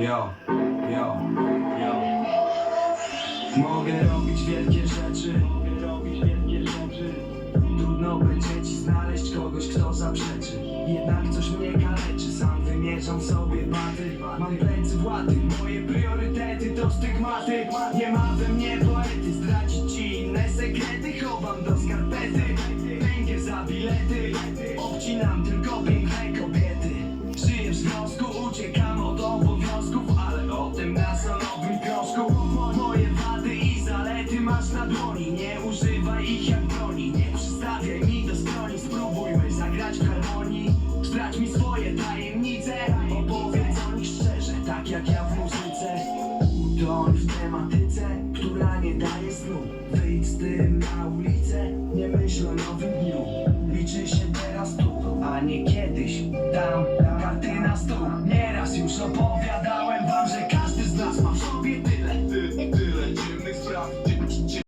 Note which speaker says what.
Speaker 1: Yo, yo, yo. Mogę robić wielkie rzeczy. Mogę robić wielkie rzeczy. Trudno będzie ci znaleźć kogoś, kto zaprzeczy. Jednak coś mnie kaleczy, sam wymierzam sobie baty. Mam plecy władzy, moje priorytety to stygmaty. Nie ma we mnie poety, zdradzić ci inne sekrety. Chowam do skarpety, węgiel za bilety. Obcinam tylko piękne kobiety. Żyję w związku, W tematyce, która nie daje snu. Wyjdź z tym na ulicę, nie myśl o nowym dniu. Liczy się teraz tu, a nie kiedyś tam. Karty na stół, nieraz już opowiadałem wam, że